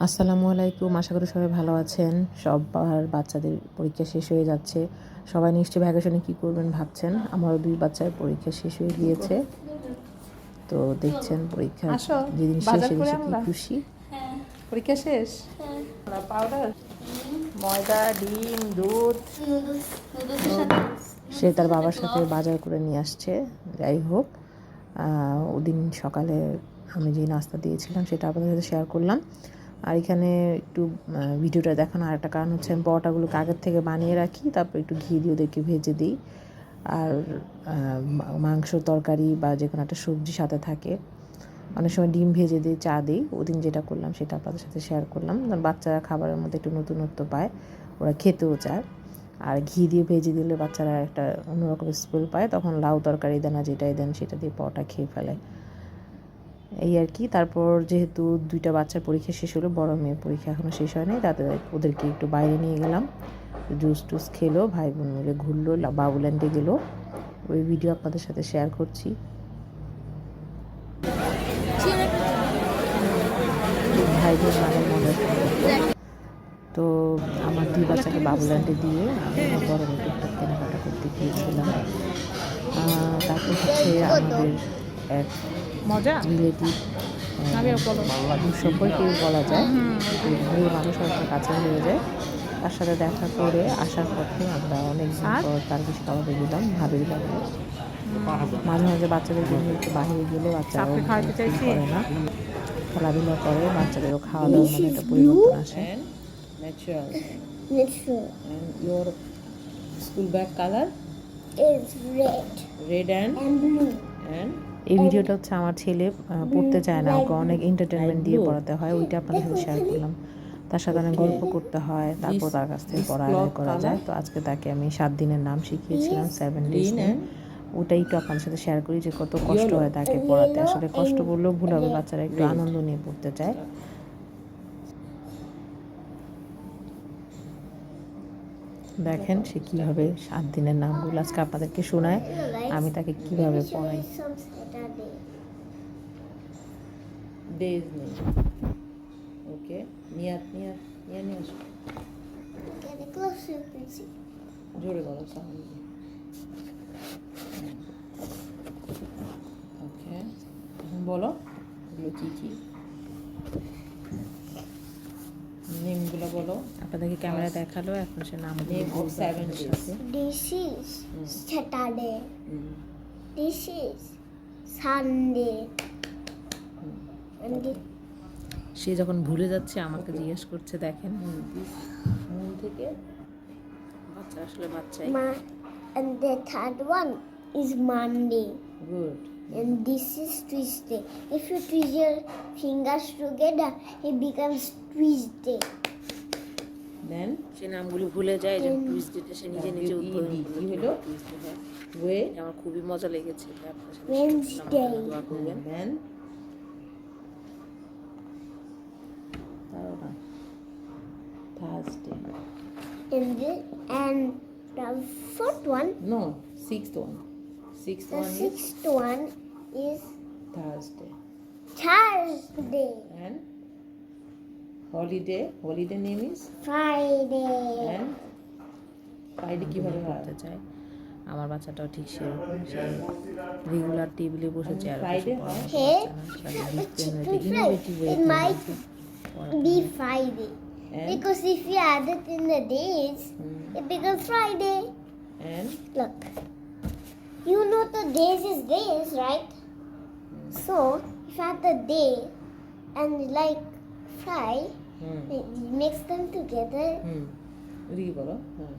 আসসালামু আলাইকুম আশা করি সবাই ভালো আছেন। সবার বাচ্চাদের পরীক্ষা শেষ হয়ে যাচ্ছে। সবাই নিশ্চয়ই ভ্যাকেশনে কী করবেন ভাবছেন? আমারও দুই বাচ্চার পরীক্ষা শেষ হয়ে গিয়েছে। তো দেখছেন পরীক্ষা যেদিন শেষ করে কি খুশি। পরীক্ষা শেষ? পাউডার ময়দা ডিম দুধ। সে তার বাবার সাথে বাজার করে নিয়ে আসছে। যাই হোক ওদিন সকালে আমি যে নাস্তা দিয়েছিলাম সেটা আপনাদের সাথে শেয়ার করলাম। আর এখানে একটু ভিডিওটা দেখানো আর একটা কারণ হচ্ছে আমি পরোটাগুলোকে আগের থেকে বানিয়ে রাখি, তারপর একটু ঘি দিয়ে ওদেরকে ভেজে দিই। আর মাংস তরকারি বা যে কোনো একটা সবজি সাথে থাকে। অনেক সময় ডিম ভেজে দিই চা দিই, ওদিন যেটা করলাম সেটা আপনাদের সাথে শেয়ার করলাম। কারণ বাচ্চারা খাবারের মধ্যে একটু নতুনত্ব পায়, ওরা খেতেও চায়। আর ঘি দিয়ে ভেজে দিলে বাচ্চারা একটা অন্যরকম স্মেল পায়, তখন লাউ তরকারি দেন যেটাই দেন সেটা দিয়ে পরোটা খেয়ে ফেলে। এই আর কি। তারপর যেহেতু দুইটা বাচ্চার পরীক্ষা শেষ হলো, বড় মেয়ের পরীক্ষা এখনও শেষ হয়নি, তাতে ওদেরকে একটু বাইরে নিয়ে গেলাম। জুস টুস খেলো ভাই বোন মিলে ঘুরলো বাবুল্যান্ডে গেলো। ওই ভিডিও আপনাদের সাথে শেয়ার করছি। ভাই বোন মানে সম্পর্ক। তো আমার দুই বাচ্চাকে বাবুল্যান্ডে দিয়ে আমি বড় মেয়েকে টুকটাক কেনাকাটা করতে গিয়েছিলাম। তারপর হচ্ছে আমাদের এক মজা? আমি বলো। বলা যায়। মানুষ অনেকটা কাছে হয়ে যায়। তার সাথে দেখা করে আসার পথে আমরা অনেক তার কিছু খাওয়াতে গেলাম ভাবির বাড়িতে মাঝে মাঝে বাচ্চাদের একটু বাইরে গেলে বাচ্চারা চাপড়ে খাওয়াতে চাইছি? করে না। খেলাধুলা করে বাচ্চাদেরও খাওয়া দাওয়ার মানে একটা পরিবর্তন আসে। Your school bag color? Is red. Red and? And blue. and? এই ভিডিওটা হচ্ছে আমার ছেলে পড়তে চায় না ওকে অনেক এন্টারটেনমেন্ট দিয়ে পড়াতে হয় ওইটা আপনাদের সাথে শেয়ার করলাম। তার সাথে অনেক গল্প করতে হয় তারপর তার কাছ থেকে পড়া আদায় করা যায়। তো আজকে তাকে আমি সাত দিনের নাম শিখিয়েছিলাম সেভেন ডেজ ওটাই একটু আপনার সাথে শেয়ার করি যে কত কষ্ট হয় তাকে পড়াতে। আসলে কষ্ট করলেও ভুল হবে বাচ্চারা একটু আনন্দ নিয়ে পড়তে চায়। দেখেন সে কীভাবে সাত দিনের নামগুলো আজকে আপনাদেরকে শোনায়। আমি তাকে কীভাবে পড়াই। Near near. Get it closer, you can see. জোরে বলো সাউন্ড ওকে এখন বলো এগুলো কি কি নেমগুলো বলো আপনাদেরকে ক্যামেরা দেখাল এখন সে নাম name of seven days This is Saturday. This is Sunday. And the, সে যখন ভুলে যাচ্ছে আমাকে জিজ্ঞেস করছে দেখেন মুন থেকে বাচ্চা আসলে বাচ্চাই ma- and the third one is Monday. Good And this is Tuesday. If you twist your fingers together, it becomes Tuesday. Then সে নামগুলি ভুলে যায় যে টুইসডেটা সে নিজে নিজে উদ্বোধন কি হলো? ওয়ে আমার খুবই মজা লেগেছে আপনার সাথে Wednesday. দোয়া করবেন দেন না Thursday And the, and the fourth one, No, sixth one. Sixth the one is sixth one is Thursday. Thursday, And holiday. Holiday name is Friday. and Friday কীভাবে হয় করতে চায় আমার বাচ্চাটাও ঠিক সেরকম সে রেগুলার টেবিলে বসে chair Friday Hey, it might be Friday. and Because if you add it in the days, Hmm. it becomes Friday. and Look, you know the days is days, right? So if you add the day and like fry, hmm it mix them together. হুম ওদিকে বলো হ্যাঁ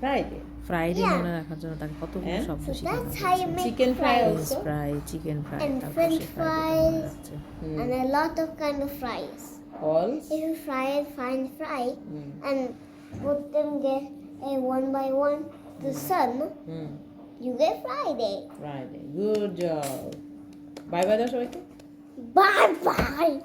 Friday Friday Yeah. মনে রাখার জন্য তাকে কতগুলো And শব্দ So শেখানো that's how you make Chicken fry fries. also? Fry chicken fry And তারপর french সে ফ্রাইডে মনে fries. রাখছে and a lot of kind of fries. Balls. If you fry it, find fry mm. and put them get a eh, one by one to mm. sun, mm. you get Friday. Friday. Good job. Bye bye, Dasha. Bye bye.